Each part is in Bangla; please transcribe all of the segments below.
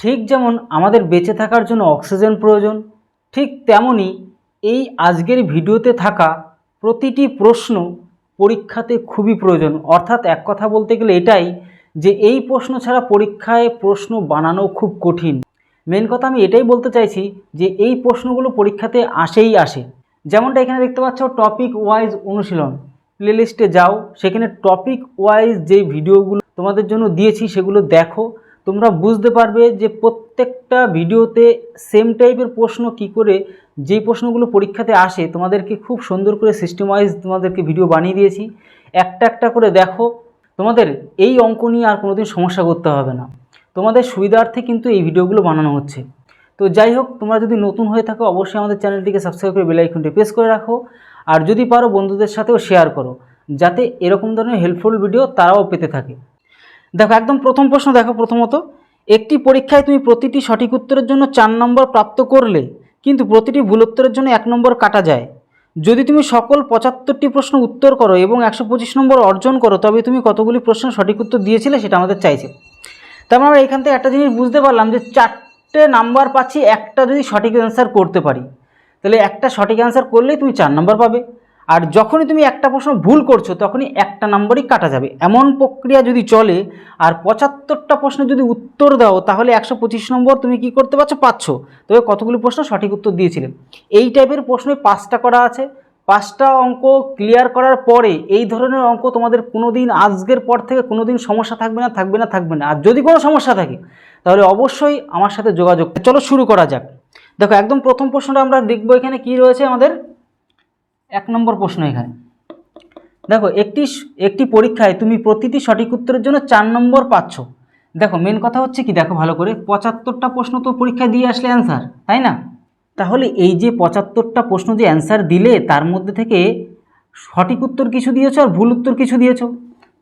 ঠিক যেমন আমাদের বেঁচে থাকার জন্য অক্সিজেন প্রয়োজন, ঠিক তেমনই এই আজকের ভিডিওতে থাকা প্রতিটি প্রশ্ন পরীক্ষাতে খুবই প্রয়োজন। অর্থাৎ এক কথা বলতে গেলে এটাই যে এই প্রশ্ন ছাড়া পরীক্ষায় প্রশ্ন বানানো খুব কঠিন। মেন কথা আমি এটাই বলতে চাইছি যে এই প্রশ্নগুলো পরীক্ষাতে আসেই আসে। যেমনটা এখানে দেখতে পাচ্ছ টপিক ওয়াইজ অনুশীলন। প্লেলিস্টে যাও, সেখানে টপিক ওয়াইজ যে ভিডিওগুলো তোমাদের জন্য দিয়েছি সেগুলো দেখো। তোমরা বুঝতে পারবে যে প্রত্যেকটা ভিডিওতে সেম টাইপের প্রশ্ন কি করে যেই প্রশ্নগুলো পরীক্ষাতে আসে, তোমাদেরকে খুব সুন্দর করে সিস্টেম ওয়াইজ তোমাদেরকে ভিডিও বানিয়ে দিয়েছি। একটা একটা করে দেখো, তোমাদের এই অঙ্ক নিয়ে আর কোনোদিন সমস্যা করতে হবে না। তোমাদের সুবিধার্থে কিন্তু এই ভিডিওগুলো বানানো হচ্ছে। তো যাই হোক, তোমরা যদি নতুন হয়ে থাকো, অবশ্যই আমাদের চ্যানেলটিকে সাবস্ক্রাইব করে বেল আইকনটি প্রেস করে রাখো। আর যদি পারো, বন্ধুদের সাথেও শেয়ার করো, যাতে এরকম ধরনের হেল্পফুল ভিডিও তারাও পেতে থাকে। দেখো, একদম প্রথম প্রশ্ন দেখো প্রথমত। একটি পরীক্ষায় তুমি প্রতিটি সঠিক উত্তরের জন্য চার নম্বর প্রাপ্ত করলে, কিন্তু প্রতিটি ভুল উত্তরের জন্য এক নম্বর কাটা যায়। যদি তুমি সকল পঁচাত্তরটি প্রশ্ন উত্তর করো এবং একশো পঁচিশ নম্বর অর্জন করো, তবে তুমি কতগুলি প্রশ্ন সঠিক উত্তর দিয়েছিলে সেটা আমাদের চাইছে। তারপর আমরা এখান থেকে একটা জিনিস বুঝতে পারলাম যে চারটে নাম্বার পাচ্ছি, একটা যদি সঠিক অ্যান্সার করতে পারি, তাহলে একটা সঠিক অ্যান্সার করলেই তুমি চার নাম্বার পাবে। আর যখনই তুমি একটা প্রশ্ন ভুল করছ, তখনই একটা নাম্বারই কাটা যাবে। এমন প্রক্রিয়া যদি চলে আর পঁচাত্তরটা প্রশ্ন যদি উত্তর দাও, তাহলে একশো পঁচিশ নম্বর তুমি কি করতে পারছ? পাচ্ছ। তবে কতগুলি প্রশ্ন সঠিক উত্তর দিয়েছিলে এই টাইপের প্রশ্নে পাঁচটা করা আছে। পাঁচটা অঙ্ক ক্লিয়ার করার পরে এই ধরনের অঙ্ক তোমাদের কোনো দিন আজকের পর থেকে কোনো দিন সমস্যা থাকবে না থাকবে না থাকবে না। আর যদি কোনো সমস্যা থাকে, তাহলে অবশ্যই আমার সাথে যোগাযোগ। চলো শুরু করা যাক। দেখো, একদম প্রথম প্রশ্নটা আমরা দেখব এখানে কি রয়েছে আমাদের। এক নম্বর প্রশ্ন এখানে। দেখো, একটি একটি পরীক্ষায় তুমি প্রতিটি সঠিক উত্তরের জন্য চার নম্বর পাচ্ছ। দেখো মেন কথা হচ্ছে কি? দেখো, ভালো করে। পঁচাত্তরটা প্রশ্ন তো পরীক্ষায় দিয়ে আসলে অ্যান্সার তাই না? তাহলে এই যে পঁচাত্তরটা প্রশ্ন যে অ্যান্সার দিলে, তার মধ্যে থেকে সঠিক উত্তর কিছু দিয়েছ আর ভুল উত্তর কিছু দিয়েছ।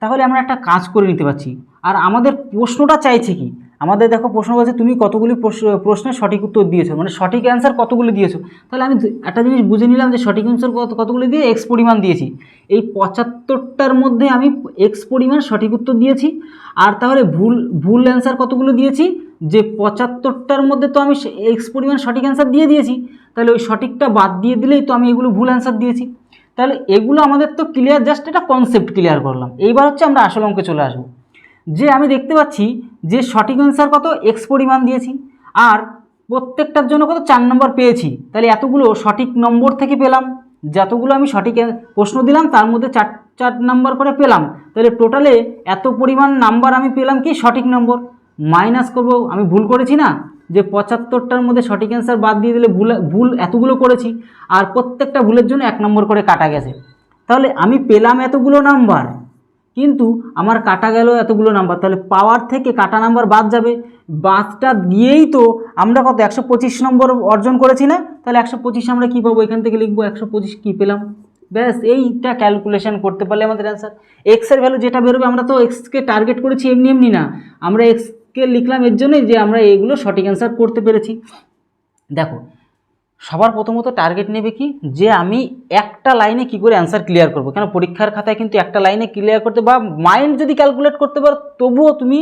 তাহলে আমরা একটা কাজ করে নিতে পারছি। আর আমাদের প্রশ্নটা চাইছে কি? আমাদের দেখো প্রশ্ন বলছে, তুমি কতগুলি প্রশ্ন- প্রশ্নের সঠিক উত্তর দিয়েছ? মানে সঠিক অ্যান্সার কতগুলি দিয়েছ? তাহলে আমি একটা জিনিস বুঝে নিলাম যে সঠিক অ্যান্সার কত, কতগুলি দিয়ে এক্স পরিমাণ দিয়েছি। এই পঁচাত্তরটার মধ্যে আমি এক্স পরিমাণ সঠিক উত্তর দিয়েছি, আর তাহলে ভুল ভুল অ্যান্সার কতগুলো দিয়েছি? যে পঁচাত্তরটার মধ্যে তো আমি এক্স পরিমাণ সঠিক অ্যান্সার দিয়ে দিয়েছি, তাহলে ওই সঠিকটা বাদ দিয়ে দিলেই তো আমি এগুলো ভুল অ্যান্সার দিয়েছি। তাহলে এগুলো আমাদের তো ক্লিয়ার জাস্ট একটা কনসেপ্ট ক্লিয়ার করলাম। এইবার হচ্ছে আমরা আসল অঙ্কে চলে আসব। যে আমি দেখতে পাচ্ছি যে সঠিক অ্যান্সার কত? এক্স পরিমাণ দিয়েছি। আর প্রত্যেকটার জন্য কত? চার নম্বর পেয়েছি। তাহলে এতগুলো সঠিক নম্বর থেকে পেলাম। যতগুলো আমি সঠিক প্রশ্ন দিলাম, তার মধ্যে চার চার নাম্বার করে পেলাম। তাহলে টোটালে এত পরিমাণ নাম্বার আমি পেলাম কি? সঠিক নম্বর মাইনাস করব, আমি ভুল করেছি না? যে পঁচাত্তরটার মধ্যে সঠিক অ্যান্সার বাদ দিয়ে দিলে ভুল ভুল এতগুলো করেছি। আর প্রত্যেকটা ভুলের জন্য এক নম্বর করে কাটা গেছে। তাহলে আমি পেলাম এতগুলো নাম্বার কিন্তু আমার কাটা গেল এতগুলো নাম্বার, তাহলে পাওয়ার থেকে কাটা নাম্বার বাদ যাবে। বাদটা দিয়েই তো আমরা কত, একশো পঁচিশ নম্বর অর্জন করেছি না? তাহলে একশো পঁচিশ আমরা কী পাবো? এখান থেকে লিখব একশো পঁচিশ কী পেলাম? ব্যাস, এইটা ক্যালকুলেশন করতে পারলে আমাদের অ্যান্সার এক্সের ভ্যালু যেটা বেরোবে, আমরা তো এক্সকে টার্গেট করেছি এমনি এমনি না। আমরা এক্সকে লিখলাম এর জন্যই যে আমরা এগুলো সঠিক অ্যান্সার করতে পেরেছি। দেখো সবার প্রথমত টার্গেট নেবে কি? যে আমি একটা লাইনে কি করে অ্যান্সার ক্লিয়ার করব। কেন? পরীক্ষার খাতায় কিন্তু একটা লাইনে ক্লিয়ার করতে বা মাইন্ড যদি ক্যালকুলেট করতে পারো, তবুও তুমি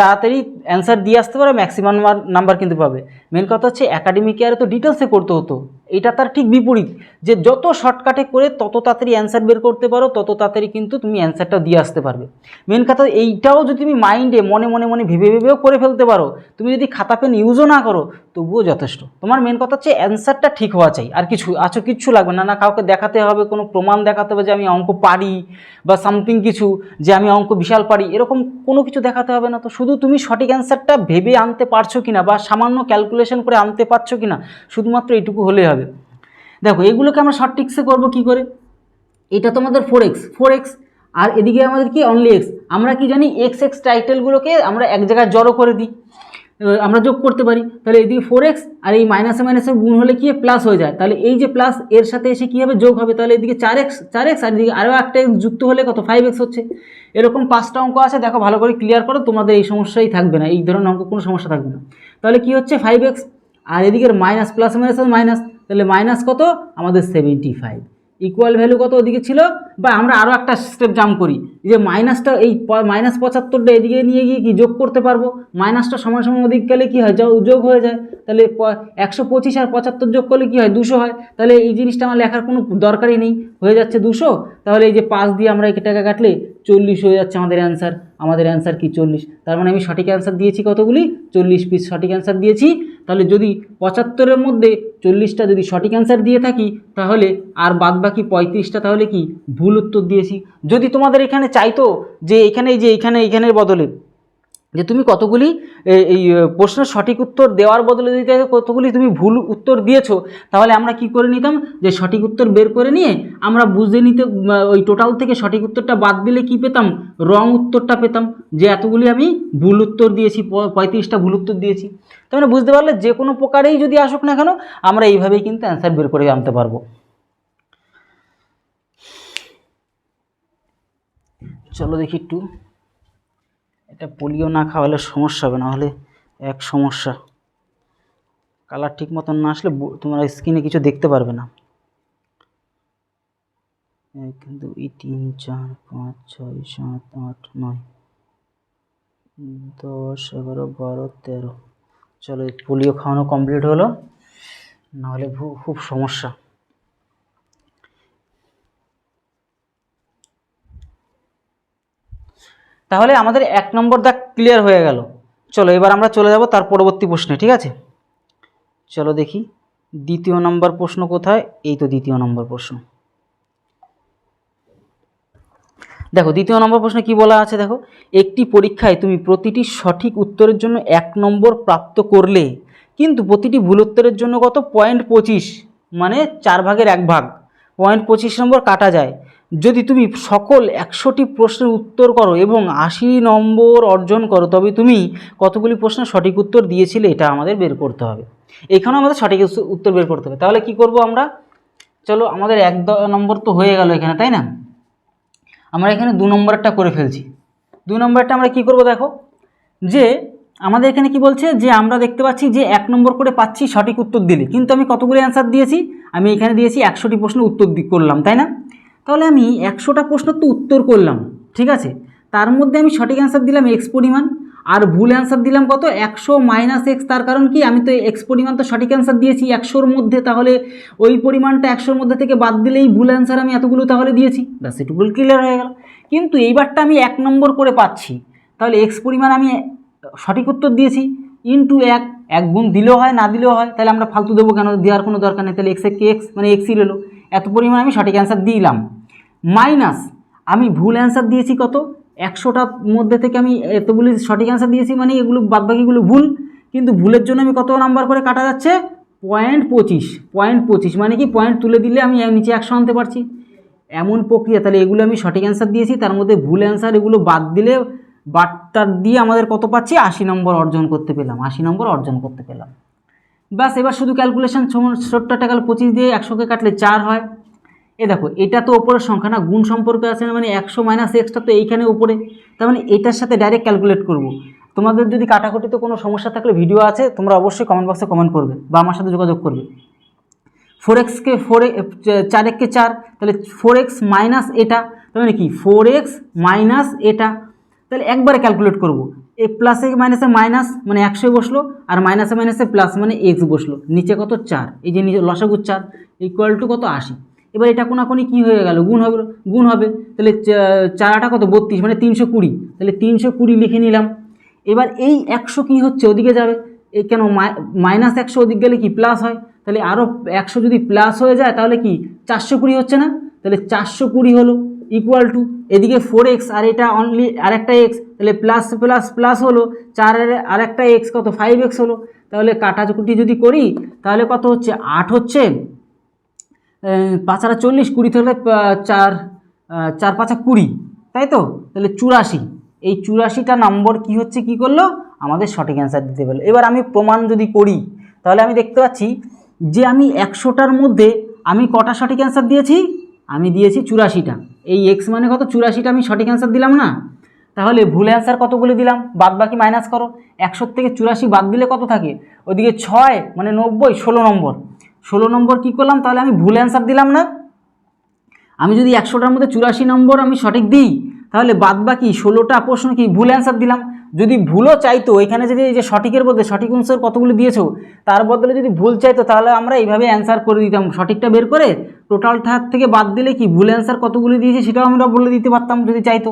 তাড়াতাড়ি অ্যান্সার দিয়ে আসতে পারো ম্যাক্সিমাম নাম্বার কিন্তু পাবে। মেন কথা হচ্ছে অ্যাকাডেমিক ইয়ারে তো ডিটেলসে করতে হতো। এটা তার ঠিক বিপরীত, যে যত শর্টকাটে করে তত তাড়াতাড়ি অ্যান্সার বের করতে পারো, তত তাড়াতাড়ি কিন্তু তুমি অ্যান্সারটা দিয়ে আসতে পারবে। মেন কথা এইটাও যদি তুমি মাইন্ডে মনে মনে মনে ভেবে, ভেবেও করে ফেলতে পারো, তুমি যদি খাতা পেন ইউজও না করো, তবুও যথেষ্ট। তোমার মেন কথা হচ্ছে অ্যান্সারটা ঠিক হওয়া চাই, আর কিছু, আছো কিচ্ছু লাগবে না না কাউকে দেখাতে হবে, কোনো প্রমাণ দেখাতে হবে যে আমি অঙ্ক পারি বা সামথিং কিছু, যে আমি অঙ্ক বিশাল পারি, এরকম কোনো কিছু দেখাতে হবে না। তো শুধু তুমি সঠিক অ্যান্সারটা ভেবে আনতে পারছ কিনা বা সামান্য ক্যালকুলেশন করে আনতে পারছ কিনা, শুধুমাত্র এইটুকু হলেই হবে। দেখো, এগুলোকে আমরা শর্ট টিক্সে করব কী করে? এটা তো আমাদের ফোর এক্স ফোর এক্স আর এদিকে আমাদের কি? অনলি এক্স আমরা কি জানি? এক্স এক্স টাইটেলগুলোকে আমরা এক জায়গায় জড়ো করে দিই। আমরা যোগ করতে পারি। তাহলে এদিকে ফোর এক্স আর এই মাইনাসে মাইনাসে গুণ হলে কি? প্লাস হয়ে যায়। তাহলে এই যে প্লাস এর সাথে এসে কী হবে? যোগ হবে। তাহলে এদিকে চার এক্স চার এক্স আর এদিকে আরও একটা এক্স যুক্ত হলে কত? ফাইভ এক্স হচ্ছে। এরকম পাঁচটা অঙ্ক আছে। দেখো, ভালো করে ক্লিয়ার করো। তোমাদের এই সমস্যাই থাকবে না। এই ধরনের অঙ্ক কোনো সমস্যা থাকবে না। তাহলে কি হচ্ছে? ফাইভ এক্স আর এদিকের মাইনাস প্লাস মাইনাস মাইনাস তাহলে মাইনাস কত? আমাদের সেভেন্টি ফাইভ ইকুয়াল ভ্যালু কত ওদিকে ছিল? বা আমরা আরও একটা স্টেপ জাম্প করি। যে মাইনাসটা এই মাইনাস পঁচাত্তরটা এদিকে নিয়ে গিয়ে কি যোগ করতে পারব? মাইনাসটা সমান সমান ওদিক গেলে কী হয়? যোগ হয়ে যায়। তাহলে একশো পঁচিশ আর পঁচাত্তর যোগ করলে কী হয়? দুশো হয়। তাহলে এই জিনিসটা আমার লেখার কোনো দরকারই নেই। হয়ে যাচ্ছে দুশো। তাহলে এই যে পাঁচ দিয়ে আমরা এটাকে কাটলে চল্লিশ হয়ে যাচ্ছে আমাদের অ্যান্সার আমাদের অ্যান্সার কি চল্লিশ? তার মানে আমি সঠিক অ্যান্সার দিয়েছি কতগুলি? চল্লিশ পিস সঠিক অ্যান্সার দিয়েছি। তাহলে যদি পঁচাত্তরের মধ্যে চল্লিশটা যদি সঠিক অ্যান্সার দিয়ে থাকি, তাহলে আর বাদ বাকি পঁয়ত্রিশটা তাহলে কি? ভুল উত্তর দিয়েছি। যদি তোমাদের এখানে চাইতো যে এখানে যে এখানে এখানের বদলে যে তুমি কতগুলি এই প্রশ্নের সঠিক উত্তর দেওয়ার বদলে দিতে কতগুলি তুমি ভুল উত্তর দিয়েছ, তাহলে আমরা কি করে নিতাম? যে সঠিক উত্তর বের করে নিয়ে আমরা বুঝে নিতে ওই টোটাল থেকে সঠিক উত্তরটা বাদ দিলে কি পেতাম? রং উত্তরটা পেতাম। যে এতগুলি আমি ভুল উত্তর দিয়েছি পঁয়ত্রিশটা ভুল উত্তর দিয়েছি। তার মানে বুঝতে পারলে যে কোনো প্রকারেই যদি আসুক না কেন, আমরা এইভাবেই কিন্তু অ্যান্সার বের করে আনতে পারব। চলো দেখি একটু। এটা পোলিও না খাওয়ালে সমস্যা হবে না হলে এক সমস্যা। কালার ঠিক মতন না আসলে তোমরা স্ক্রিনে কিছু দেখতে পারবে না। এক, দুই, তিন, চার, পাঁচ, ছয়, সাত, আট, নয়, দশ, এগারো, বারো, তেরো। চলো পোলিও খাওয়ানো কমপ্লিট হলো, নাহলে খুব সমস্যা। তাহলে আমাদের এক নম্বর দাগ ক্লিয়ার হয়ে গেল। চলো, এবার আমরা চলে যাব তার পরবর্তী প্রশ্নে, ঠিক আছে? চলো দেখি, দ্বিতীয় নম্বর প্রশ্ন কোথায়? এই তো দ্বিতীয় নম্বর প্রশ্ন। দেখো, দ্বিতীয় নম্বর প্রশ্নে কি বলা আছে দেখো, একটি পরীক্ষায় তুমি প্রতিটি সঠিক উত্তরের জন্য এক নম্বর প্রাপ্ত করলে, কিন্তু প্রতিটি ভুল উত্তরের জন্য কত? পয়েন্ট পঁচিশ মানে চার ভাগের এক ভাগ। পয়েন্ট পঁচিশ নম্বর কাটা যায়। যদি তুমি সকল একশোটি প্রশ্নের উত্তর করো এবং আশি নম্বর অর্জন করো, তবে তুমি কতগুলি প্রশ্নের সঠিক উত্তর দিয়েছিলে এটা আমাদের বের করতে হবে। এখানেও আমাদের সঠিক উত্তর বের করতে হবে। তাহলে কি করব আমরা? চলো, আমাদের এক নম্বর তো হয়ে গেল এখানে, তাই না? আমরা এখানে দু নম্বরটা করে ফেলছি। দু নম্বরটা আমরা কি করব দেখো? যে আমাদের এখানে কি বলছে? যে আমরা দেখতে পাচ্ছি যে এক নম্বর করে পাচ্ছি সঠিক উত্তর দিলে। কিন্তু আমি কতগুলি অ্যান্সার দিয়েছি? আমি এখানে দিয়েছি একশোটি প্রশ্ন উত্তর করলাম, তাই না? তাহলে আমি একশোটা প্রশ্ন তো উত্তর করলাম, ঠিক আছে? তার মধ্যে আমি সঠিক অ্যান্সার দিলাম এক্স পরিমাণ, আর ভুল অ্যান্সার দিলাম কত? একশো মাইনাস এক্স তার কারণ কি? আমি তো এক্স পরিমাণ তো সঠিক অ্যান্সার দিয়েছি, একশোর মধ্যে, তাহলে ওই পরিমাণটা একশোর মধ্যে থেকে বাদ দিলেই ভুল অ্যান্সার আমি এতগুলো তাহলে দিয়েছি। ব্যাস এটুকুল ক্লিয়ার হয়ে গেল। কিন্তু এইবারটা আমি এক নম্বর করে পাচ্ছি। তাহলে এক্স পরিমাণ আমি সঠিক উত্তর দিয়েছি ইন্টু এক এক গুণ দিলেও হয়, না দিলেও হয়, তাহলে আমরা ফালতু দেবো কেন? দেওয়ার কোনো দরকার নেই। তাহলে এক্স কে এক্স মানে এক্সই রইল। এত পরিমাণ আমি সঠিক অ্যান্সার দিলাম। মাইনাস আমি ভুল অ্যান্সার দিয়েছি কত? একশোটার মধ্যে থেকে আমি এতগুলি সঠিক অ্যান্সার দিয়েছি মানে এগুলো বাদবাকিগুলো ভুল। কিন্তু ভুলের জন্য আমি কত নাম্বার করে কাটা যাচ্ছে? পয়েন্ট পঁচিশ। পয়েন্ট পঁচিশ মানে কি? পয়েন্ট তুলে দিলে আমি নিচে একশো আনতে পারছি। এমন প্রক্রিয়া, তাহলে এগুলো আমি সঠিক অ্যান্সার দিয়েছি, তার মধ্যে ভুল অ্যান্সার এগুলো বাদ দিলে বাটটার দিয়ে আমাদের কত পাচ্ছি? আশি নম্বর অর্জন করতে পেলাম, আশি নম্বর অর্জন করতে পেলাম। ব্যাস এবার শুধু ক্যালকুলেশন ছোট্ট টাকা পঁচিশ দিয়ে একশোকে কাটলে চার হয়। এ দেখো, এটা তো ওপরের সংখ্যা না, গুণ সম্পর্কে আছে না মানে একশো মাইনাস এক্সটা তো এইখানে উপরে। তার মানে এটার সাথে ডাইরেক্ট ক্যালকুলেট করব। তোমাদের যদি কাটাকুটিতে কোনো সমস্যা থাকলে ভিডিও আছে, তোমরা অবশ্যই কমেন্ট বক্সে কমেন্ট করবে বা আমার সাথে যোগাযোগ করবে। ফোর এক্সকে ফোর চার এককে চার, তাহলে ফোর এক্স মাইনাস এটা, তার মানে কি? ফোর এক্স মাইনাস এটা। তাহলে একবারে ক্যালকুলেট করব। এ প্লাসে মাইনাসে মাইনাস মানে একশো বসল, আর মাইনাসে মাইনাসে প্লাস মানে এক্স বসল। নিচে কত চার, এই যে নিচে লসাগু চার ইকুয়াল টু কত আশি। এবার এটা কোনাকুনি কী হয়ে গেল? গুণ হবে গুণ হবে। তাহলে চা- চার কত? বত্রিশ মানে তিনশো কুড়ি। তাহলে তিনশো কুড়ি লিখে নিলাম। এবার এই একশো কী হচ্ছে? ওদিকে যাবে। এই কেন মাইনাস একশো ওদিক গেলে কি প্লাস হয়? তাহলে আরও একশো যদি প্লাস হয়ে যায়, তাহলে কি? চারশো কুড়ি হচ্ছে না? তাহলে চারশো কুড়ি হলো। ইকুয়াল টু এদিকে ফোর এক্স আর এটা অনলি আরেকটা এক্স তাহলে প্লাস প্লাস প্লাস হলো চারের আরেকটা এক্স কত? ফাইভ এক্স হলো। তাহলে কাটাকুটি যদি করি তাহলে কত হচ্ছে? আট হচ্ছে। আহ, পাঁচ আড়া চল্লিশ কুড়ি আহ, চার চার পাঁচা কুড়ি তাই তো? তাহলে চুরাশি। এই চুরাশিটা নম্বর কি হচ্ছে? কি করল? আমাদের সঠিক অ্যান্সার দিতে পারল এবার আমি প্রমাণ যদি করি তাহলে আমি দেখতে পাচ্ছি যে আমি একশোটার মধ্যে আমি কটা সঠিক অ্যান্সার দিয়েছি? আমি দিয়েছি চুরাশিটা। এই এক্স মানে কত? চুরাশিটা আমি সঠিক অ্যান্সার দিলাম না? তাহলে ভুল অ্যান্সার কতগুলি দিলাম? বাদ বাকি মাইনাস করো। একশোর থেকে চুরাশি বাদ দিলে কত থাকে? ওদিকে ছয় মানে নব্বই, ষোলো নম্বর। ষোলো নম্বর কী করলাম? তাহলে আমি ভুল অ্যান্সার দিলাম না? আমি যদি একশোটার মধ্যে চুরাশি নম্বর আমি সঠিক দিই, তাহলে বাদ বাকি ষোলোটা প্রশ্ন কি? ভুল অ্যান্সার দিলাম। যদি ভুলও চাইতো, এখানে যদি এই যে সঠিকের বদলে সঠিক অ্যান্সার কতগুলো দিয়েছ, তার বদলে যদি ভুল চাইতো, তাহলে আমরা এইভাবে অ্যান্সার করে দিতাম। সঠিকটা বের করে টোটালটা থেকে বাদ দিলে কি ভুল অ্যান্সার কতগুলো দিয়েছে সেটাও আমরা বলে দিতে পারতাম যদি চাইতো।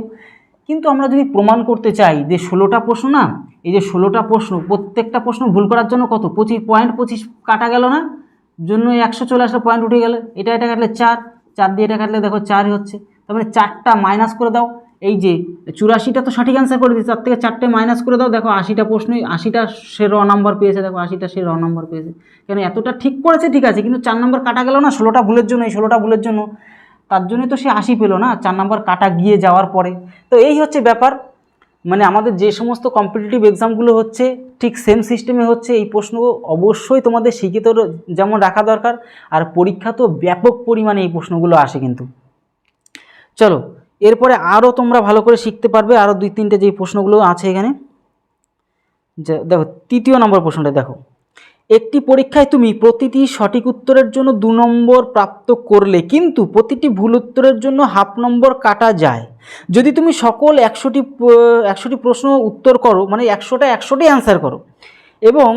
কিন্তু আমরা যদি প্রমাণ করতে চাই যে ষোলোটা প্রশ্ন না, এই যে ষোলোটা প্রশ্ন, প্রত্যেকটা প্রশ্ন ভুল করার জন্য কত? পঁচিশ পয়েন্ট পঁচিশ কাটা গেল না? জন্য একশো চলে পয়েন্ট উঠে গেলে। এটা এটা কাটলে চার চার দিয়ে এটা কাটলে দেখো চারই হচ্ছে। তারপরে চারটা মাইনাস করে দাও। এই যে চুরাশিটা তো সঠিক অ্যান্সার করে দিয়েছে, তার থেকে চারটে মাইনাস করে দাও, দেখো আশিটা প্রশ্নই আশিটা সে র নাম্বার পেয়েছে, দেখো আশিটা সে র নাম্বার পেয়েছে। কেন এতটা ঠিক করেছে ঠিক আছে, কিন্তু চার নাম্বার কাটা গেল না, ষোলোটা ভুলের জন্য, এই ষোলোটা ভুলের জন্য। তার জন্যই তো সে আশি পেল না, চার নাম্বার কাটা গিয়ে যাওয়ার পরে। তো এই হচ্ছে ব্যাপার। মানে আমাদের যে সমস্ত কম্পিটিটিভ এক্সামগুলো হচ্ছে, ঠিক সেম সিস্টেমে হচ্ছে, এই প্রশ্ন অবশ্যই তোমাদের শিক্ষিত যেমন রাখা দরকার। আর পরীক্ষা তো ব্যাপক পরিমাণে এই প্রশ্নগুলো আসে কিন্তু। চলো এরপরে আরও তোমরা ভালো করে শিখতে পারবে আরও দুই তিনটে যে প্রশ্নগুলো আছে এখানে। দেখো, তৃতীয় নম্বর প্রশ্নটা দেখো। একটি পরীক্ষায় তুমি প্রতিটি সঠিক উত্তরের জন্য দু নম্বর প্রাপ্ত করলে কিন্তু প্রতিটি ভুল উত্তরের জন্য হাফ নম্বর কাটা যায়। যদি তুমি সকল একশোটি একশোটি প্রশ্ন উত্তর করো মানে একশোটা একশোটি অ্যান্সার করো, এবং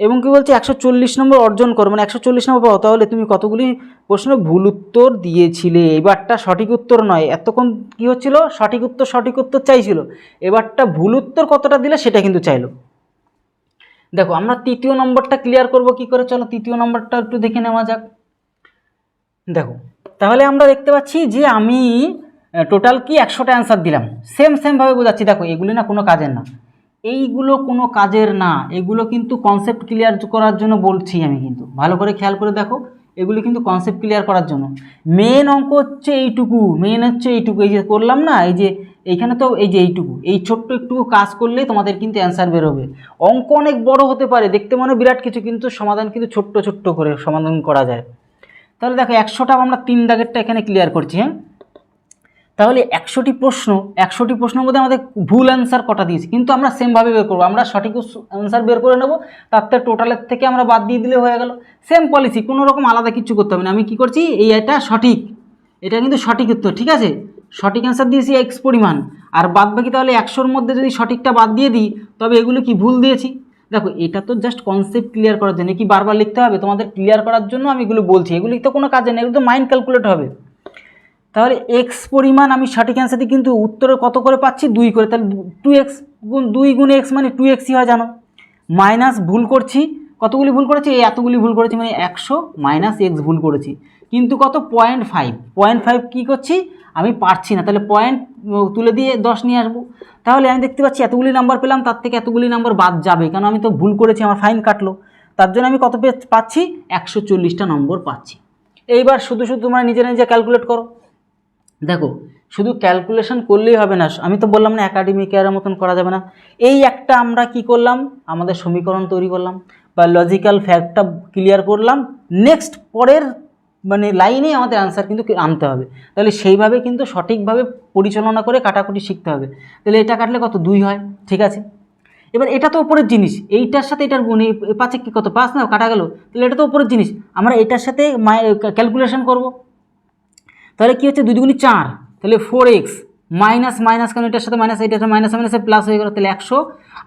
এবং কি বলছে, একশো চল্লিশ নম্বর অর্জন করো। মানে একশো চল্লিশ নম্বর পাও, তাহলে তুমি কতগুলি প্রশ্ন ভুল উত্তর দিয়েছিলে? এবারটা সঠিক উত্তর নয়। এতক্ষণ কী হচ্ছিল? সঠিক উত্তর সঠিক উত্তর চাইছিল। এবারটা ভুল উত্তর কতটা দিলে সেটা কিন্তু চাইলো। দেখো, আমরা তৃতীয় নম্বরটা ক্লিয়ার করব কি করে? চলো তৃতীয় নম্বরটা একটু দেখে নেওয়া যাক। দেখো, তাহলে আমরা দেখতে পাচ্ছি যে আমি টোটাল কি একশোটা অ্যান্সার দিলাম। সেম সেমভাবে বোঝাচ্ছি। দেখো, এগুলি না কোনো কাজের না। এইগুলো কোনো কাজের না। এগুলো কিন্তু কনসেপ্ট ক্লিয়ার করার জন্য বলছি আমি কিন্তু। ভালো করে খেয়াল করে দেখো, এগুলো কিন্তু কনসেপ্ট ক্লিয়ার করার জন্য। মেন অঙ্ক হচ্ছে এইটুকু মেন হচ্ছে এইটুকু। এই যে করলাম না, এই যে এইখানে তো এই যে এইটুকু। এই ছোট্ট একটু কাজ করলেই তোমাদের কিন্তু অ্যান্সার বেরোবে। অঙ্ক অনেক বড় হতে পারে, দেখতে মনে বিরাট কিছু, কিন্তু সমাধান কিন্তু ছোট্ট ছোট্ট করে সমাধান করা যায়। তাহলে দেখো, একশোটা আমরা তিন দাগেরটা এখানে ক্লিয়ার করছি হ্যাঁ? তাহলে একশোটি প্রশ্ন, একশোটি প্রশ্নের মধ্যে আমাদের ভুল অ্যান্সার কটা দিয়েছি? কিন্তু আমরা সেমভাবে বের করব। আমরা সঠিক অ্যান্সার বের করে নেব। তার টোটালের থেকে আমরা বাদ দিয়ে দিলে হয়ে গেল। সেম পলিসি কোনো রকম আলাদা কিছু করতে হবে না। আমি কী করছি? এই এটা সঠিক। এটা কিন্তু সঠিক উত্তর, ঠিক আছে? সঠিক অ্যান্সার দিয়েছি এক্স পরিমাণ। আর বাদ বাকি তাহলে একশোর মধ্যে যদি সঠিকটা বাদ দিয়ে দিই, তবে এগুলো কি ভুল দিয়েছি? দেখো, এটা তো জাস্ট কনসেপ্ট ক্লিয়ার করার জন্য। কি বারবার লিখতে হবে? তোমাদের ক্লিয়ার করার জন্য আমি এগুলো বলছি। এগুলি তো কোনো কাজে নেই, এগুলো তো মাইন্ড ক্যালকুলেট হবে। তাহলে এক্স পরিমাণ আমি সঠিক অ্যান্সার দিই কিন্তু উত্তরে কত করে পাচ্ছি? দুই করে। তাহলে টু এক্স গুণ দুই গুণ এক্স মানে টু এক্সই হয় জানো? মাইনাস ভুল করছি। কতগুলি ভুল করেছি? এই এতগুলি ভুল করেছি মানে একশো মাইনাস এক্স ভুল করেছি। কিন্তু কত? পয়েন্ট ফাইভ পয়েন্ট ফাইভ কী করছি? আমি পারছি না। তাহলে পয়েন্ট তুলে দিয়ে দশ নিয়ে আসব। তাহলে আমি দেখতে পাচ্ছি এতগুলি নাম্বার পেলাম, তার থেকে এতগুলি নাম্বার বাদ যাবে। কারণ আমি তো ভুল করেছি, আমার ফাইন কাটলো। তার জন্য আমি কত পাচ্ছি? একশো চল্লিশটা নম্বর পাচ্ছি। এইবার শুধু শুধু তোমরা নিজে নিজে ক্যালকুলেট করো। দেখো, শুধু ক্যালকুলেশন করলেই হবে না, আমি তো বললাম না একাডেমিকের মতন করা যাবে না। এই একটা আমরা কি করলাম? আমাদের সমীকরণ তৈরি করলাম, বা লজিক্যাল ফ্যাক্টটা ক্লিয়ার করলাম নেক্সট পরের মানে লাইনে আমাদের আনসার কিন্তু আনতে হবে। তাহলে সেইভাবে কিন্তু সঠিকভাবে পরিচালনা করে কাটাকুটি শিখতে হবে। তাহলে এটা কাটলে কত? দুই হয়, ঠিক আছে? এবার এটা তো ওপরের জিনিস, এইটার সাথে এটার গুণ পাঁচে কি কত? পাঁচ না, কাটা গেল। তাহলে এটা তো উপরের জিনিস, আমরা এটার সাথে ক্যালকুলেশন করব। তাহলে কী হচ্ছে? দুই দুগুণি চার। তাহলে ফোর এক্স মাইনাস মাইনাস কেন? এটার সাথে মাইনাস এটার সাথে মাইনাসে মাইনাসে প্লাস হয়ে গেল তাহলে একশো।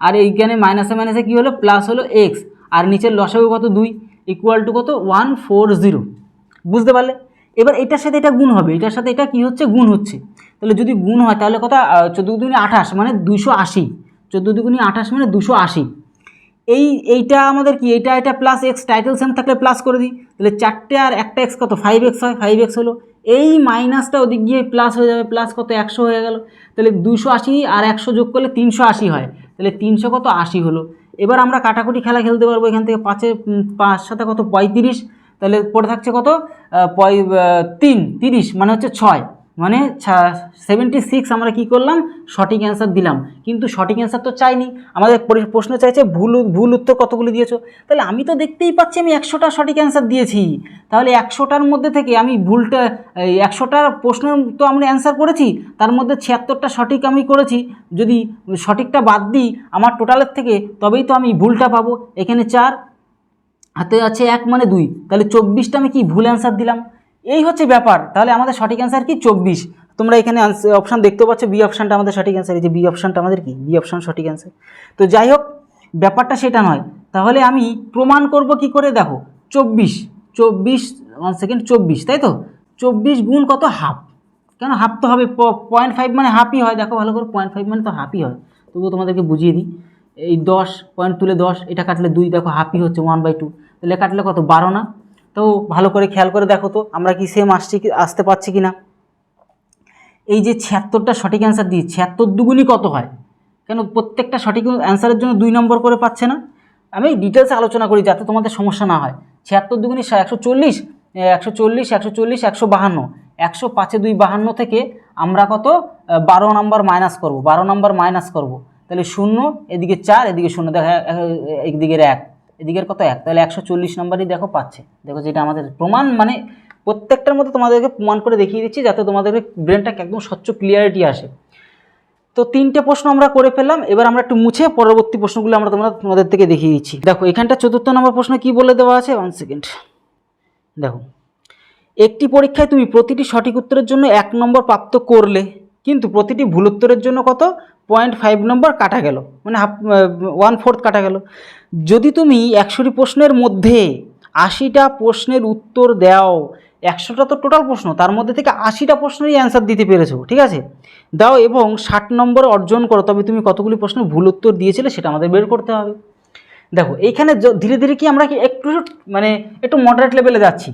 আর এইখানে মাইনাসে মাইনাসে কী হলো? প্লাস হলো এক্স আর নিচের লসাগু কত? দুই। ইকুয়াল টু কত? ওয়ান ফোর জিরো বুঝতে পারলে? এবার এটার সাথে এটা গুণ হবে। এটার সাথে এটা কী হচ্ছে? গুণ হচ্ছে। তাহলে যদি গুণ হয়, তাহলে কথা চোদ্দ দুগুণে আঠাশ মানে দুশো আশি। চোদ্দ দুগুণে আঠাশ মানে দুশো আশি। এই, এইটা আমাদের কি? এটা এটা প্লাস এক্স টাইটেল সেম থাকলে প্লাস করে দিই। তাহলে চারটে আর একটা এক্স কত? ফাইভ এক্স হয়। ফাইভ এক্স হলো। এই মাইনাসটা ওদিক গিয়ে প্লাস হয়ে যাবে প্লাস কত? একশো হয়ে গেল। তাহলে দুশো আশি আর একশো যোগ করলে তিনশো আশি হয়। তাহলে তিনশো কত? আশি হলো। এবার আমরা কাটাকুটি খেলা খেলতে পারব এখান থেকে পাঁচে পাঁচ সাথে কত? পঁয়ত্রিশ। তাহলে পড়ে থাকছে কত? পঁয় তিন, তিরিশ মানে হচ্ছে ছয়। মানে সেভেন্টি সিক্স আমরা কি করলাম? সঠিক অ্যান্সার দিলাম। কিন্তু সঠিক অ্যান্সার তো চাইনি। আমাদের পরি- প্রশ্ন চাইছে, ভুল ভুল উত্তর কতগুলি দিয়েছ? তাহলে আমি তো দেখতেই পাচ্ছি আমি একশোটা সঠিক অ্যান্সার দিয়েছি। তাহলে একশোটার মধ্যে থেকে আমি ভুলটা একশোটার প্রশ্ন তো আমরা অ্যান্সার করেছি। তার মধ্যে ছিয়াত্তরটা সঠিক আমি করেছি। যদি সঠিকটা বাদ দিই আমার টোটালের থেকে, তবেই তো আমি ভুলটা পাবো। এখানে চার, হাতে আছে এক মানে দুই। তাহলে চব্বিশটা আমি কি ভুল অ্যান্সার দিলাম? এই হচ্ছে ব্যাপার। তাহলে আমাদের সঠিক অ্যান্সার কি? চব্বিশ। তোমরা এখানে অপশান দেখতে পাচ্ছ বি অপশানটা আমাদের সঠিক অ্যান্সার এই যে বি অপশানটা আমাদের কি? বি অপশান সঠিক অ্যান্সার তো যাই হোক, ব্যাপারটা সেটা নয়। তাহলে আমি প্রমাণ করব কি করে? দেখো, চব্বিশ। চব্বিশ ওয়ান সেকেন্ড চব্বিশ, তাই তো? চব্বিশ গুণ কত? হাফ। কেন? হাফ তো হবে। পয়েন্ট ফাইভ মানে হাফই হয়। দেখো ভালো করে পয়েন্ট ফাইভ মানে তো হাফই হয়। তবুও তোমাদেরকে বুঝিয়ে দিই। এই দশ পয়েন্ট তুলে দশ, এটা কাটলে দুই, দেখো হাফই হচ্ছে ওয়ান বাই টু তাহলে কাটলে কত? বারো না? তো ভালো করে খেয়াল করে দেখো তো, আমরা কি সেম আসছি কি, আসতে পারছি কি না এই যে ছিয়াত্তরটা সঠিক অ্যান্সার দিই ছিয়াত্তর দুগুণই কত হয়? কেন প্রত্যেকটা সঠিক অ্যান্সারের জন্য দুই নম্বর করে পাচ্ছে না? আমি ডিটেলসে আলোচনা করি যাতে তোমাদের সমস্যা না হয়। ছিয়াত্তর দুগুণি একশো চল্লিশ একশো চল্লিশ একশো চল্লিশ, একশো বাহান্ন। একশো পাঁচে দুই বাহান্ন থেকে আমরা কত? বারো নম্বর মাইনাস করব, বারো নম্বর মাইনাস করব। তাহলে শূন্য, এদিকে চার, এদিকে শূন্য, দেখা একদিকের এক। এদিকের কত এক? তাহলে একশো চল্লিশ নম্বরই দেখো পাচ্ছে। দেখো যেটা আমাদের প্রমাণ মানে প্রত্যেকটার মধ্যে তোমাদেরকে প্রমাণ করে দেখিয়ে দিচ্ছি, যাতে তোমাদের ব্রেনটা একদম স্বচ্ছ ক্লিয়ারিটি আসে। তো তিনটে প্রশ্ন আমরা করে ফেললাম, এবার আমরা একটু মুছে পরবর্তী প্রশ্নগুলো আমরা তোমরা তোমাদের থেকে দেখিয়ে দিচ্ছি। দেখো, এখানটা চতুর্থ নম্বর প্রশ্ন কি বলে দেওয়া আছে? ওয়ান সেকেন্ড দেখো, একটি পরীক্ষায় তুমি প্রতিটি সঠিক উত্তরের জন্য এক নম্বর প্রাপ্ত করলে, কিন্তু প্রতিটি ভুল উত্তরের জন্য কত? পয়েন্ট ফাইভ নম্বর কাটা গেল মানে হাফ ওয়ান ফোর্থ কাটা গেল। যদি তুমি একশোটি প্রশ্নের মধ্যে আশিটা প্রশ্নের উত্তর দাও, একশোটা তো টোটাল প্রশ্ন, তার মধ্যে থেকে আশিটা প্রশ্নেরই অ্যান্সার দিতে পেরেছ, ঠিক আছে? দাও এবং ষাট নম্বর অর্জন করো, তবে তুমি কতগুলি প্রশ্ন ভুল উত্তর দিয়েছিলে সেটা আমাদের বের করতে হবে। দেখো, এইখানে ধীরে ধীরে কি আমরা কি একটু মানে একটু মডারেট লেভেলে যাচ্ছি?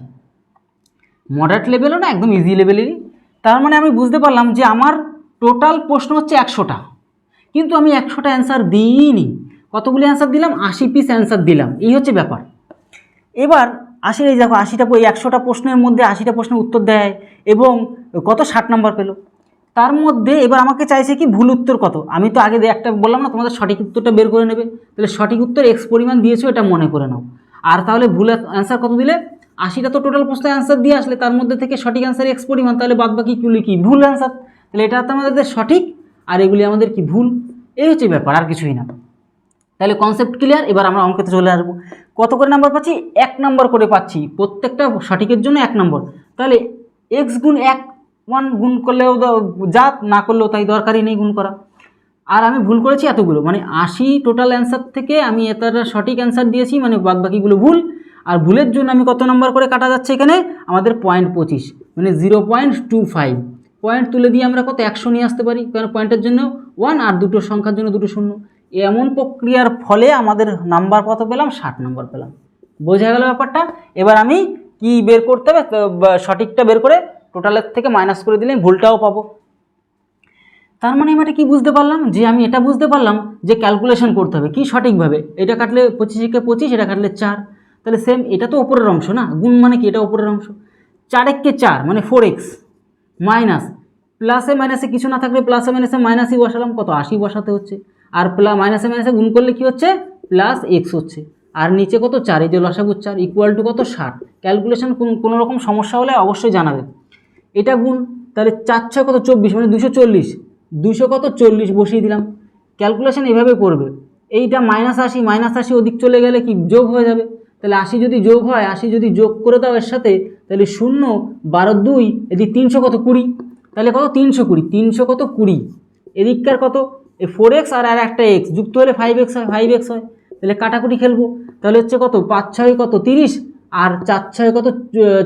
মডারেট লেভেলও না, একদম ইজি লেভেলেরই তার মানে আমি বুঝতে পারলাম যে আমার টোটাল প্রশ্ন হচ্ছে একশোটা। কিন্তু আমি একশোটা অ্যান্সার দিইনি। কতগুলি অ্যান্সার দিলাম? আশি পিস অ্যান্সার দিলাম। এই হচ্ছে ব্যাপার। এবার আশি এই দেখো, আশিটা এই একশোটা প্রশ্নের মধ্যে আশিটা প্রশ্নের উত্তর দেয় এবং কত? ষাট নম্বর পেল। তার মধ্যে এবার আমাকে চাইছে কি? ভুল উত্তর কত? আমি তো আগে একটা বললাম না, তোমাদের সঠিক উত্তরটা বের করে নেবে। তাহলে সঠিক উত্তর এক্স পরিমাণ দিয়েছ, এটা মনে করে নাও। আর তাহলে ভুল অ্যান্সার কত দিলে? আশিটা তো টোটাল প্রশ্নের অ্যান্সার দিয়ে আসলে, তার মধ্যে থেকে সঠিক অ্যান্সার এক্স পরিমাণ, তাহলে বাদ বাকি কি? ভুল অ্যান্সার তাহলে এটা তো আমাদের সঠিক আর এগুলি আমাদের কি ভুল? এই হচ্ছে ব্যাপার, আর কিছুই না। তাহলে কনসেপ্ট ক্লিয়ার এবার আমরা অঙ্কেতে চলে আসব। কত করে নাম্বার পাচ্ছি? এক নাম্বার করে পাচ্ছি। প্রত্যেকটা সঠিকের জন্য এক নম্বর তাহলে এক্স গুণ এক ওয়ান গুণ করলেও যা না করলেও তাই দরকারই নেই গুণ করা। আর আমি ভুল করেছি এতগুলো মানে আশি টোটাল অ্যান্সার থেকে আমি এতটা সঠিক অ্যান্সার দিয়েছি মানে বাদ বাকিগুলো ভুল। আর ভুলের জন্য আমি কত নম্বর করে কাটা যাচ্ছে এখানে? আমাদের পয়েন্ট পঁচিশ মানে zero point two five point তুলে দিয়ে আমরা কত একশো নিয়ে আসতে পারি? কারণ পয়েন্টের জন্য ওয়ান আর দুটো সংখ্যার জন্য দুটো শূন্য। এমন প্রক্রিয়ার ফলে আমাদের নাম্বার কত পেলাম? ষাট নাম্বার পেলাম। বোঝা গেল ব্যাপারটা? এবার আমি কি বের করতে হবে? সঠিকটা বের করে টোটালের থেকে মাইনাস করে দিলে ভুলটাও পাবো। তার মানে আমি এটা কি বুঝতে পারলাম? যে আমি এটা বুঝতে পারলাম যে ক্যালকুলেশন করতে হবে। কি সঠিকভাবে? এটা কাটলে পঁচিশকে পঁচিশ, এটা কাটলে চার। তাহলে সেম এটা তো ওপরের অংশ না? গুণ মানে কি? এটা ওপরের অংশ। চার এককে চার মানে ফোর এক্স মাইনাস প্লাসে মাইনাসে কিছু না থাকলে প্লাসে মাইনাসে মাইনাসই বসালাম, কত? আশি বসাতে হচ্ছে। আর প্লা, মাইনাসে মাইনাসে গুণ করলে কি হচ্ছে? প্লাস এক্স হচ্ছে। আর নিচে কত? চার, এই যে লসাগু চার ইকুয়াল টু কত? ষাট। ক্যালকুলেশন কোনো রকম সমস্যা হলে অবশ্যই জানাবে। এটা গুণ, তাহলে চার ছয় কত? চব্বিশ মানে দুশো চল্লিশ। দুশো কত? চল্লিশ বসিয়ে দিলাম। ক্যালকুলেশন এভাবে করবে। এইটা মাইনাস আশি মাইনাস আশি ওদিক চলে গেলে কি যোগ হয়ে যাবে? তাহলে আশি যদি যোগ হয়, আশি যদি যোগ করে দাও এর সাথে, তাহলে শূন্য, বারো দুই, এদিক তিনশো কত? কুড়ি। তাহলে কত? তিনশো কুড়ি। তিনশো কত? কুড়ি। এদিককার কত? এই ফোর এক্স আর আর একটা এক্স যুক্ত হলে ফাইভ এক্স হয় ফাইভ এক্স হয়। তাহলে কাটাকুটি খেলব। তাহলে হচ্ছে কত? পাঁচ, ছয় কত? তিরিশ। আর চার ছয় কত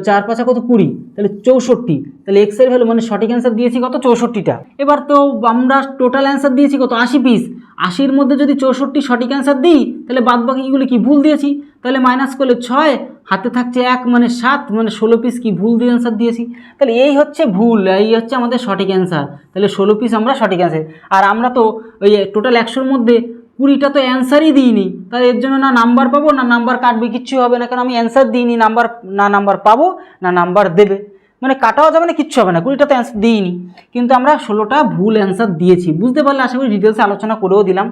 চার পাঁচা কত কুড়ি, তাহলে চৌষট্টি। তাহলে এক্স এক্সের ভ্যালু মানে সঠিক অ্যান্সার দিয়েছি কত? চৌষট্টিটা। এবার তো আমরা টোটাল অ্যান্সার দিয়েছি কত? আশি পিস আশির মধ্যে যদি চৌষট্টি সঠিক অ্যান্সার দিই, তাহলে বাদ বাকিগুলো কি ভুল দিয়েছি? তাহলে মাইনাস করলে ছয়, হাতে থাকছে এক মানে সাত মানে ষোলো পিস কি ভুল দিয়ে অ্যান্সার দিয়েছি? তাহলে এই হচ্ছে ভুল, এই হচ্ছে আমাদের সঠিক অ্যান্সার তাহলে ষোলো পিস আমরা সঠিক অ্যান্সার আর আমরা তো ওই টোটাল একশোর মধ্যে কুড়িটা তো অ্যান্সারই দিইনি। তাহলে এর জন্য না নাম্বার পাবো, না নাম্বার কাটবে, কিচ্ছু হবে না। কারণ আমি অ্যান্সার দিইনি নাম্বার না নাম্বার পাবো, না নাম্বার দেবে। মানে কাটাও যাবে না, কিচ্ছু হবে না। কুড়িটা তো অ্যান্সার দিইনি। কিন্তু আমরা ষোলোটা ভুল অ্যান্সার দিয়েছি। বুঝতে পারলে আশা করি ডিটেলসে আলোচনা করেও দিলাম।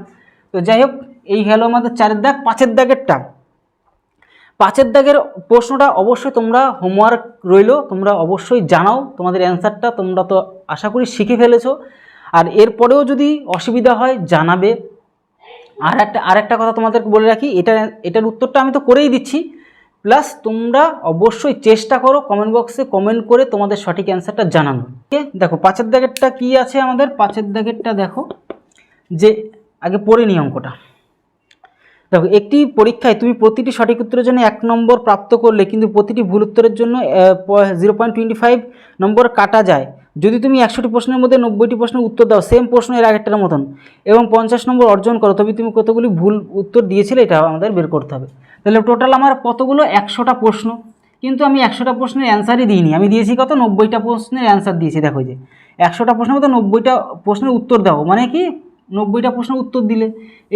তো যাই হোক, এই হলো আমাদের চারের দাগ, পাঁচের দাগেরটা। পাঁচের দাগের প্রশ্নটা অবশ্যই তোমরা হোমওয়ার্ক রইল, তোমরা অবশ্যই জানাও। তোমাদের অ্যান্সারটা তোমরা তো আশা করি শিখে ফেলেছো। আর এরপরেও যদি অসুবিধা হয়, জানাবে। আর একটা আর একটা কথা তোমাদেরকে বলে রাখি, এটা এটার উত্তরটা আমি তো করেই দিচ্ছি। প্লাস তোমরা অবশ্যই চেষ্টা করো কমেন্ট বক্সে কমেন্ট করে তোমাদের সঠিক অ্যান্সারটা জানানো। ওকে দেখো, পাঁচের দাগেরটা কি আছে আমাদের? পাঁচের দাগেরটা দেখো, যে আগে পড়ে নি অঙ্কটা। দেখো, একটি পরীক্ষায় তুমি প্রতিটি সঠিক উত্তরের জন্য এক নম্বর প্রাপ্ত করলে, কিন্তু প্রতিটি ভুল উত্তরের জন্য জিরো পয়েন্ট টোয়েন্টি ফাইভ নম্বর কাটা যায়। যদি তুমি একশোটি প্রশ্নের মধ্যে নব্বইটি প্রশ্নের উত্তর দাও সেম প্রশ্ন এর আগেরটার মতন এবং পঞ্চাশ নম্বর অর্জন করো, তবে তুমি কতগুলি ভুল উত্তর দিয়েছিলে এটা আমাদের বের করতে হবে। তাহলে টোটাল আমার কতগুলো? একশোটা প্রশ্ন। কিন্তু আমি একশোটা প্রশ্নের অ্যান্সারই দিইনি। আমি দিয়েছি কত? নব্বইটা প্রশ্নের অ্যান্সার দিয়েছি। দেখো যে, একশোটা প্রশ্নের মধ্যে নব্বইটা প্রশ্নের উত্তর দাও। মানে কি? নব্বইটা প্রশ্ন উত্তর দিলে।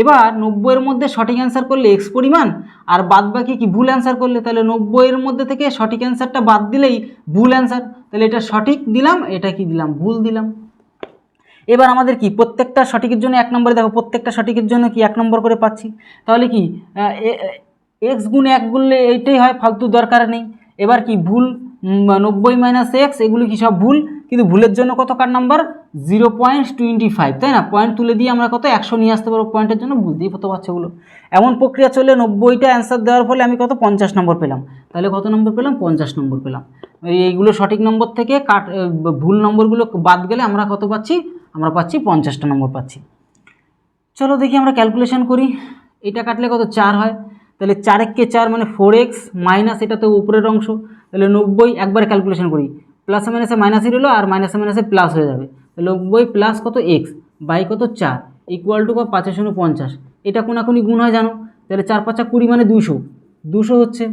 এবার নব্বইয়ের মধ্যে সঠিক অ্যান্সার করলে এক্স পরিমাণ আর বাদ বাকি কি ভুল অ্যান্সার করলে? তাহলে নব্বইয়ের মধ্যে থেকে সঠিক অ্যান্সারটা বাদ দিলেই ভুল অ্যান্সার তাহলে এটা সঠিক দিলাম, এটা কি দিলাম? ভুল দিলাম। এবার আমাদের কি? প্রত্যেকটা সঠিকের জন্য এক নম্বরে দেখো, প্রত্যেকটা সঠিকের জন্য কি এক নম্বর করে পাচ্ছি? তাহলে কি? এক্স গুণ এক গুণলে এইটাই হয়, ফালতু দরকার নেই। এবার কি ভুল? নব্বই মাইনাস এক্স এগুলি কি সব ভুল? কিন্তু ভুলের জন্য কত কার number? Zero point twenty five, তাই না? পয়েন্ট তুলে দিয়ে আমরা কত? একশো নিয়ে আসতে পারব পয়েন্টের জন্য দিয়ে কত পাচ্ছে ওগুলো এমন প্রক্রিয়া চলে নব্বইটা অ্যান্সার দেওয়ার ফলে আমি কত? পঞ্চাশ নম্বর পেলাম। তাহলে কত নম্বর পেলাম? পঞ্চাশ নম্বর পেলাম। এই- এইগুলো সঠিক নম্বর থেকে কাট ভুল নম্বরগুলো বাদ গেলে আমরা কত পাচ্ছি? আমরা পাচ্ছি পঞ্চাশটা নম্বর পাচ্ছি। চলো দেখি আমরা ক্যালকুলেশন করি। এটা কাটলে কত? চার হয়। তাহলে চার এককে চার মানে ফোর এক্স মাইনাস এটা তো উপরের অংশ। তাহলে নব্বই, একবার ক্যালকুলেশন করি। প্লাসে মাইনাসে মাইনাসই রইল আর মাইনাসে মাইনাসে প্লাস হয়ে যাবে। নব্বই প্লাস কত এক্স? বাই কত চার? ইকুয়াল টু পাঁচের শূন্য পঞ্চাশ। এটা কোনাকুনি গুণ হয় জানো? তাহলে চার পাঁচা কুড়ি মানে দুশো। দুশো হচ্ছে।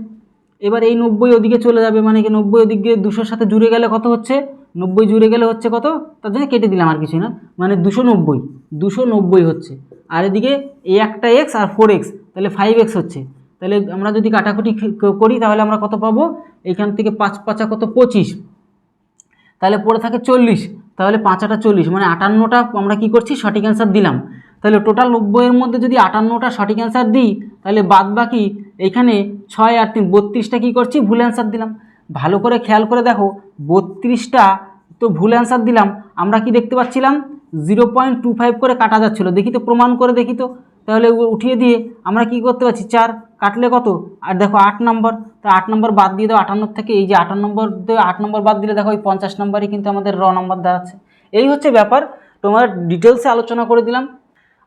এবার এই নব্বই ওদিকে চলে যাবে মানে কি নব্বই ওদিকে দুশোর সাথে জুড়ে গেলে কত হচ্ছে? নব্বই জুড়ে গেলে হচ্ছে কত? তার জন্য কেটে দিলাম আর কিছুই না। মানে দুশো নব্বই। দুশো নব্বই হচ্ছে। আর এদিকে এই একটা এক্স আর ফোর এক্স, তাহলে ফাইভ এক্স হচ্ছে। তাহলে আমরা যদি কাটাকুটি করি, তাহলে আমরা কত পাবো? এইখান থেকে পাঁচ পাঁচা কত? পঁচিশ। তাহলে পড়ে থাকে চল্লিশ, তাহলে পাঁচাটা চল্লিশ মানে আটান্নটা আমরা কি করছি? সঠিক অ্যান্সার দিলাম। তাহলে টোটাল নব্বইয়ের মধ্যে যদি আটান্নটা সঠিক অ্যান্সার দিই, তাহলে বাদ বাকি এখানে ছয় আর তিন, বত্রিশটা কী করছি? ভুল অ্যান্সার দিলাম। ভালো করে খেয়াল করে দেখো, বত্রিশটা তো ভুল অ্যান্সার দিলাম। আমরা কি দেখতে পাচ্ছিলাম? জিরো পয়েন্ট টু ফাইভ করে কাটা যাচ্ছিল। দেখি তো, প্রমাণ করে দেখি তো। তাহলে উঠিয়ে দিয়ে আমরা কি করতে পারছি? চার কাটলে কত? আর দেখো আট নম্বর, তো আট নম্বর বাদ দিয়ে দাও আটান্নর থেকে এই যে আটান্ন নম্বর আট নম্বর বাদ দিলে দেখো ওই পঞ্চাশ নম্বরই কিন্তু আমাদের র নম্বর দাঁড়াচ্ছে। এই হচ্ছে ব্যাপার, তোমার ডিটেলসে আলোচনা করে দিলাম।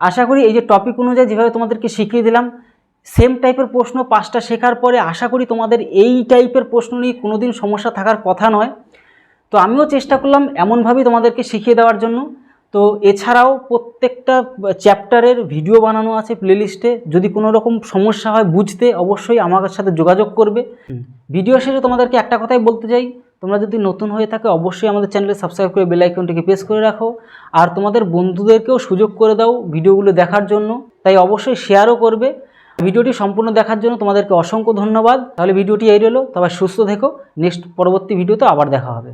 আশা করি এই যে টপিক অনুযায়ী যেভাবে তোমাদেরকে শিখিয়ে দিলাম সেম টাইপের প্রশ্ন পাঁচটা শেখার পরে আশা করি তোমাদের এই টাইপের প্রশ্ন নিয়ে কোনোদিন সমস্যা থাকার কথা নয়। তো আমিও চেষ্টা করলাম এমনভাবেই তোমাদেরকে শিখিয়ে দেওয়ার জন্য। তো এছাড়াও প্রত্যেকটা চ্যাপ্টারের ভিডিও বানানো আছে প্লেলিস্টে যদি কোনো রকম সমস্যা হয় বুঝতে অবশ্যই আমার সাথে যোগাযোগ করবে। ভিডিও শেষে তোমাদেরকে একটা কথাই বলতে চাই। তোমরা যদি নতুন হয়ে থাকে, অবশ্যই আমাদের চ্যানেলে সাবস্ক্রাইব করে বেল আইকনটিকে প্রেস করে রাখো। আর তোমাদের বন্ধুদেরকেও সুযোগ করে দাও ভিডিওগুলো দেখার জন্য। তাই অবশ্যই শেয়ারও করবে। ভিডিওটি সম্পূর্ণ দেখার জন্য তোমাদেরকে অসংখ্য ধন্যবাদ। তাহলে ভিডিওটি এই রইল তবে সুস্থ থেকো। নেক্সট পরবর্তী ভিডিওতে আবার দেখা হবে।